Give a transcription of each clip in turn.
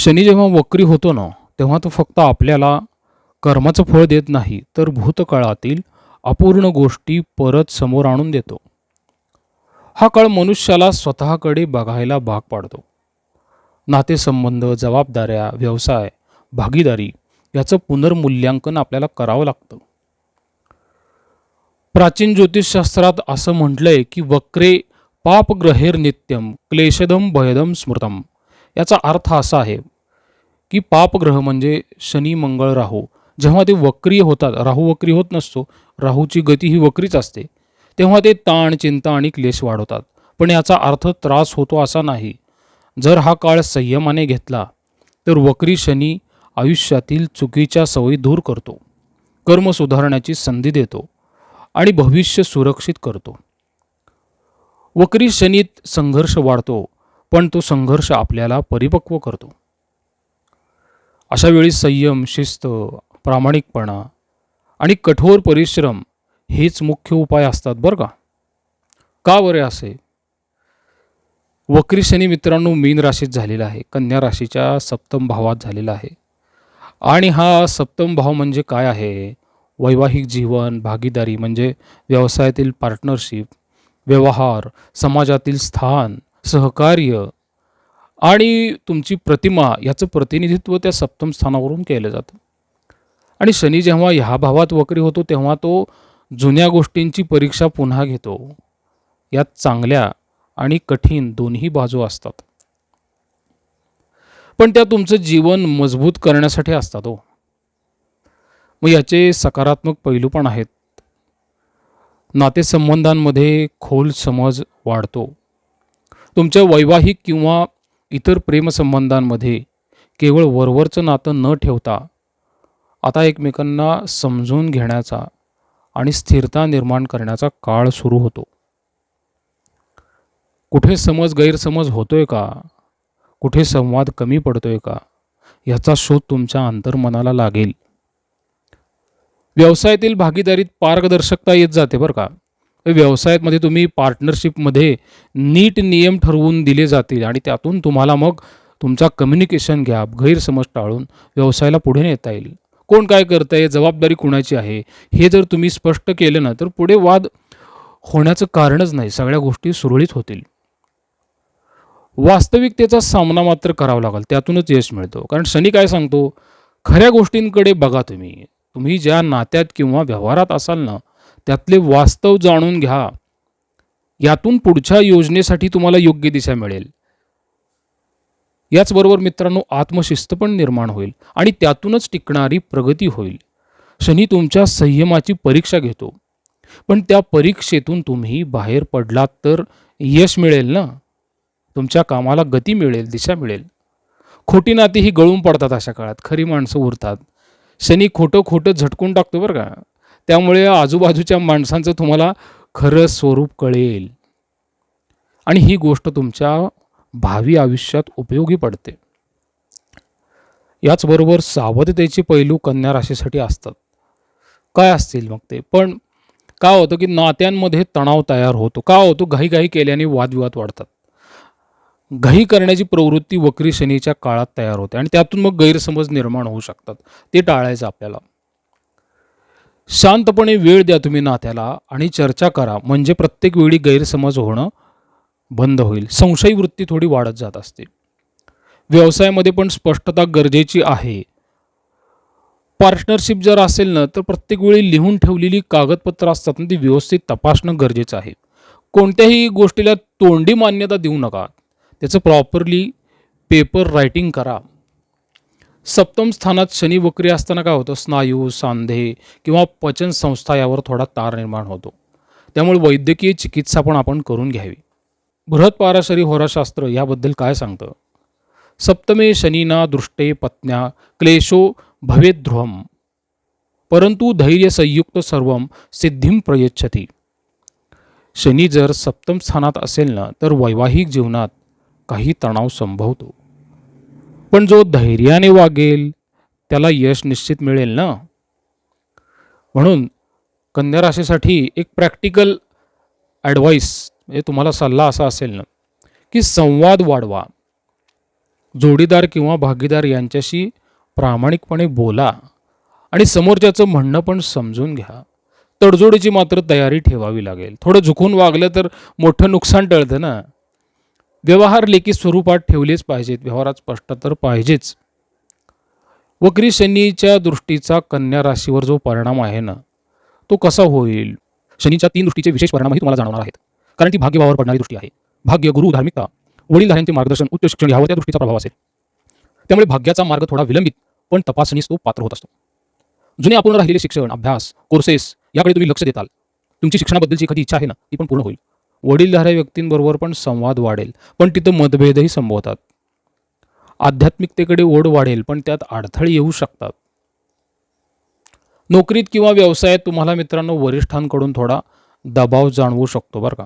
शनी जेव्हा वक्री होतो ना तेव्हा तो फक्त आपल्याला कर्माचं फळ देत नाही तर भूतकाळातील अपूर्ण गोष्टी परत समोर आणून देतो. हा काळ मनुष्याला स्वतःकडे बघायला भाग पाडतो. नातेसंबंध जबाबदाऱ्या व्यवसाय भागीदारी याचं पुनर्मूल्यांकन आपल्याला करावं लागतं. प्राचीन ज्योतिषशास्त्रात असं म्हटलंय की वक्रे पापग्रहेर नित्यम क्लेशदम भयदम स्मृतम. याचा अर्थ असा आहे की पापग्रह म्हणजे शनी मंगळ राहू. जेव्हा ते वक्रीय होतात राहू वक्री होत नसतो राहूची गती ही वक्रीच असते. तेव्हा ते ताण चिंता आणि क्लेश वाढवतात. पण याचा अर्थ त्रास होतो असा नाही. जर हा काळ संयमाने घेतला तर वक्री शनी आयुष्यातील चुकीच्या सवयी दूर करतो कर्म सुधारण्याची संधी देतो आणि भविष्य सुरक्षित करतो. वक्री शनीत संघर्ष वाढतो पण तो संघर्ष आपल्याला परिपक्व करतो. अशा वेळी संयम शिस्त प्रामाणिकपणा आणि कठोर परिश्रम हेच मुख्य उपाय असतात बरं का? का बरे असे? वक्री शनी मित्रांनो मीन राशीत झालेला आहे. कन्या राशीच्या सप्तम भावात झालेला आहे. आणि हा सप्तम भाव म्हणजे काय आहे? वैवाहिक जीवन भागीदारी म्हणजे व्यवसायातील पार्टनरशिप व्यवहार समाजातील स्थान सहकार्य आणि तुमची प्रतिमा याचं प्रतिनिधित्व त्या सप्तम स्थानावरून केलं जातं. आणि शनी जेव्हा ह्या भावात वक्री होतो तेव्हा तो जुन्या गोष्टींची परीक्षा पुन्हा घेतो. यात चांगल्या आणि कठीण दोन्ही बाजू असतात. पण त्या तुमचं जीवन मजबूत करण्यासाठी असतात हो. मग याचे सकारात्मक पैलू पण आहेत. नातेसंबंधांमध्ये खोल समज वाढतो. तुमच्या वैवाहिक किंवा इतर प्रेमसंबंधांमध्ये केवळ वरवरचं नातं न ठेवता आता एकमेकांना समजून घेण्याचा आणि स्थिरता निर्माण करण्याचा काळ सुरू होतो. कुठे समज गैरसमज होतोय का? कुठे संवाद कमी पडतोय का? याचा शोध तुमच्या अंतर्मनाला लागेल. व्यवसायातील भागीदारीत पारदर्शकता येत जाते बरं का? व्यवसायामध्ये तुम्ही पार्टनरशिपमध्ये नीट नियम ठरवून दिले जातील आणि त्यातून तुम्हाला मग तुमचा कम्युनिकेशन गॅप गैरसमज टाळून व्यवसायाला पुढे नेता येईल. कोण काय करत आहे जबाबदारी कुणाची आहे हे जर तुम्ही स्पष्ट केलं ना तर पुढे वाद होण्याचं कारणच नाही सगळ्या गोष्टी सुरळीत होतील. वास्तविकतेचा सामना मात्र करावा लागेल त्यातूनच यश मिळतो. कारण शनी काय सांगतो खऱ्या गोष्टींकडे बघा तुम्ही. तुम्ही ज्या नात्यात किंवा व्यवहारात असाल ना त्यातले वास्तव जाणून घ्या. यातून पुढच्या योजनेसाठी तुम्हाला योग्य दिशा मिळेल. याचबरोबर मित्रांनो आत्मशिस्त पण निर्माण होईल आणि त्यातूनच टिकणारी प्रगती होईल. शनी तुमच्या संयमाची परीक्षा घेतो. पण त्या परीक्षेतून तुम्ही बाहेर पडलात तर यश मिळेल ना? तुमच्या कामाला गती मिळेल दिशा मिळेल. खोटी नाती ही गळून पडतात अशा काळात. खरी माणसं उरतात. शनी खोटं खोटं झटकून टाकतो बरं का? त्यामुळे आजूबाजूच्या माणसांचं तुम्हाला खरं स्वरूप कळेल. आणि ही गोष्ट तुमच्या भावी आयुष्यात उपयोगी पडते. याचबरोबर सावधतेचे पैलू कन्या राशीसाठी असतात. काय असतील मग ते? पण काय होतं की नात्यांमध्ये तणाव तयार होतो. का होतो? घाईघाई केल्याने वादविवाद वाढतात. घाई करण्याची प्रवृत्ती वक्री शनीच्या काळात तयार होते आणि त्यातून मग गैरसमज निर्माण होऊ शकतात. ते टाळायचं आपल्याला. शांतपणे वेळ द्या तुम्ही नात्याला आणि चर्चा करा. म्हणजे प्रत्येक वेळी गैरसमज होणं बंद होईल. संशयी वृत्ती थोडी वाढत जात असते. व्यवसायामध्ये पण स्पष्टता गरजेची आहे. पार्टनरशिप जर असेल ना तर प्रत्येक वेळी लिहून ठेवलेली कागदपत्र असतात ना ती व्यवस्थित तपासणं गरजेचं आहे. कोणत्याही गोष्टीला तोंडी मान्यता देऊ नका. त्याचं प्रॉपरली पेपर रायटिंग करा. सप्तम स्थानात शनी वक्री असताना काय होतं? स्नायू सांधे किंवा पचन संस्था यावर थोडा तार निर्माण होतो. त्यामुळे वैद्यकीय चिकित्सा पण आपण करून घ्यावी. बृहत पाराशरी होराशास्त्र याबद्दल काय सांगतं? सप्तमे शनीना दृष्टे पत्न्या क्लेशो भवेत परंतु धैर्य संयुक्त सर्व सिद्धिम प्रयच्छती. शनी जर सप्तम स्थानात असेल ना तर वैवाहिक जीवनात काही तणाव संभवतो. पण जो धैर्याने वागेल त्याला यश निश्चित मिळेल ना? म्हणून कन्या राशीसाठी एक प्रॅक्टिकल ॲडवाईस म्हणजे तुम्हाला सल्ला असा असेल ना की संवाद वाढवा. जोडीदार किंवा भागीदार यांच्याशी प्रामाणिकपणे बोला आणि समोरच्याचं म्हणणं पण समजून घ्या. तडजोडीची मात्र तयारी ठेवावी लागेल. थोडं झुकून वागलं तर मोठं नुकसान टळतं ना? व्यवहार लेखी स्वरूपात ठेवलेच पाहिजेत. व्यवहारात स्पष्ट तर पाहिजेच. वक्री शनीच्या दृष्टीचा कन्या राशीवर जो परिणाम आहे ना तो कसा होईल? शनीच्या तीन दृष्टीचे विशेष परिणामही तुम्हाला जाणवणार आहेत. कारण ती भाग्यभावावर पडणारी दृष्टी आहे. भाग्य गुरु धार्मिकता वडीलधाऱ्यांचे मार्गदर्शन उच्च शिक्षण यावर त्या दृष्टीचा प्रभाव असेल. त्यामुळे भाग्याचा मार्ग थोडा विलंबित पण तपासणीस तो पात्र होत असतो. जुने आपण राहिलेले शिक्षण अभ्यास कोर्सेस याकडे तुम्ही लक्ष देताल. तुमची शिक्षणाबद्दलची एखादी इच्छा आहे ना ती पण पूर्ण होईल. वडीलधाऱ्या व्यक्तींबरोबर पण संवाद वाढेल. पण तिथं मतभेदही संभवतात. आध्यात्मिकतेकडे ओढ वाढेल पण त्यात अडथळे येऊ शकतात. नोकरीत किंवा व्यवसायात तुम्हाला मित्रांनो वरिष्ठांकडून थोडा दबाव जाणवू शकतो बरं का.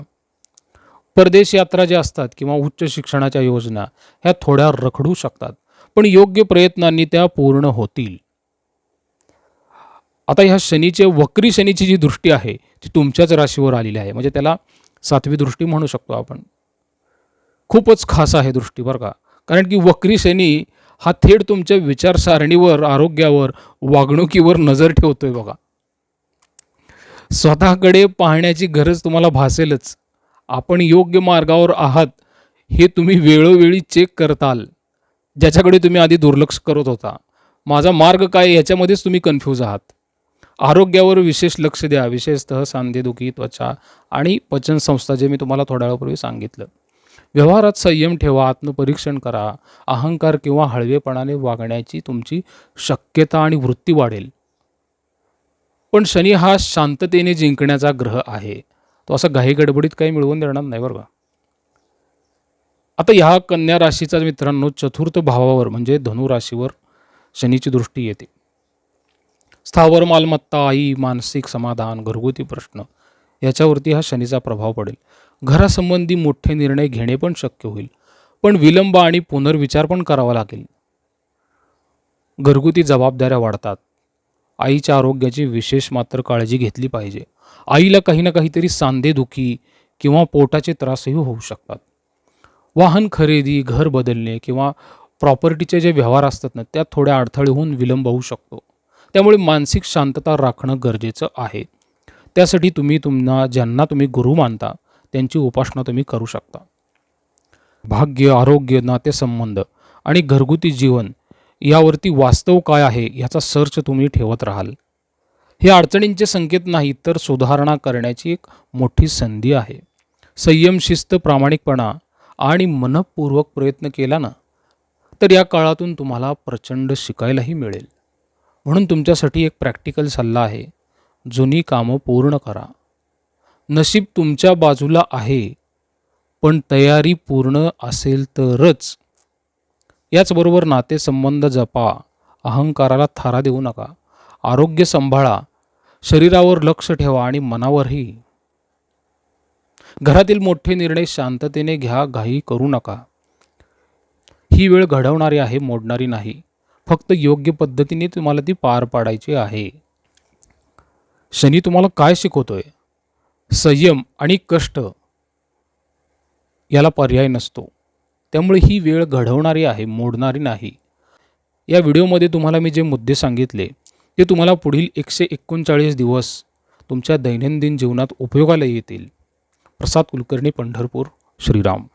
परदेश यात्रा ज्या असतात किंवा उच्च शिक्षणाच्या योजना ह्या थोड्या रखडू शकतात. पण योग्य प्रयत्नांनी त्या पूर्ण होतील. आता ह्या शनीचे वक्री शनीची जी दृष्टी आहे ती तुमच्याच राशीवर आलेली आहे. म्हणजे त्याला सातवी दृष्टी म्हणू शकतो आपण. खूपच खास आहे दृष्टी बरं का. कारण की वक्री शनी हा थेट तुमच्या विचारसारणीवर आरोग्यावर वागणुकीवर नजर ठेवतोय बघा. स्वतःकडे पाहण्याची गरज तुम्हाला भासेलच. आपण योग्य मार्गावर आहात हे तुम्ही वेळोवेळी चेक करताल. ज्याच्याकडे तुम्ही आधी दुर्लक्ष करत होता. माझा मार्ग काय याच्यामध्येच तुम्ही कन्फ्यूज आहात. आरोग्यावर विशेष लक्ष द्या. विशेषतः सांधेदुखी त्वचा आणि पचनसंस्था जे मी तुम्हाला थोड्या वेळापूर्वी सांगितलं. व्यवहारात संयम ठेवा आत्मपरीक्षण करा. अहंकार किंवा हळवेपणाने वागण्याची तुमची शक्यता आणि वृत्ती वाढेल. पण शनी हा शांततेने जिंकण्याचा ग्रह आहे. तो असा घाई गडबडीत काही मिळवून देणार नाही बरं का? आता ह्या कन्या राशीचा मित्रांनो चतुर्थ भावावर म्हणजे धनुराशीवर शनीची दृष्टी येते. स्थावर मालमत्ता आई मानसिक समाधान घरगुती प्रश्न याच्यावरती हा शनीचा प्रभाव पडेल. घरासंबंधी मोठे निर्णय घेणे पण शक्य होईल पण विलंब आणि पुनर्विचार पण करावा लागेल. घरगुती जबाबदाऱ्या वाढतात. आईच्या आरोग्याची विशेष मात्र काळजी घेतली पाहिजे. आईला काही ना काहीतरी सांधेदुखी किंवा पोटाचे त्रासही होऊ शकतात. वाहन खरेदी घर बदलणे किंवा प्रॉपर्टीचे जे व्यवहार असतात ना त्यात थोड्या अडथळे होऊन विलंब होऊ शकतो. त्यामुळे मानसिक शांतता राखणं गरजेचं आहे. त्यासाठी तुम्ही तुम्हाला ज्यांना तुम्ही गुरु मानता त्यांची उपासना तुम्ही करू शकता. भाग्य आरोग्य नातेसंबंध आणि घरगुती जीवन यावरती वास्तव काय आहे याचा सर्च तुम्ही ठेवत राहाल. हे अडचणींचे संकेत नाही तर सुधारणा करण्याची एक मोठी संधी आहे. संयम शिस्त प्रामाणिकपणा आणि मनपूर्वक प्रयत्न केला ना तर या काळातून तुम्हाला प्रचंड शिकायलाही मिळेल. म्हणून तुमच्यासाठी एक प्रॅक्टिकल सल्ला आहे. जुनी कामं पूर्ण करा. नशीब तुमच्या बाजूला आहे पण तयारी पूर्ण असेल तरच. याचबरोबर नातेसंबंध जपा अहंकाराला थारा देऊ नका आरोग्य सांभाळा शरीरावर लक्ष ठेवा आणि मनावरही. घरातील मोठे निर्णय शांततेने घ्या घाई करू नका. ही वेळ घडवणारी आहे मोडणारी नाही. फक्त योग्य पद्धतीने तुम्हाला ती पार पाडायची आहे. शनी तुम्हाला काय शिकवतोय? संयम आणि कष्ट याला पर्याय नसतो. त्यामुळे ही वेळ घडवणारी आहे मोडणारी नाही. या व्हिडिओमध्ये तुम्हाला मी जे मुद्दे सांगितले ते तुम्हाला पुढील एकशे एकोणचाळीस दिवस तुमच्या दैनंदिन जीवनात उपयोगाला येतील. प्रसाद कुलकर्णी पंढरपूर श्रीराम.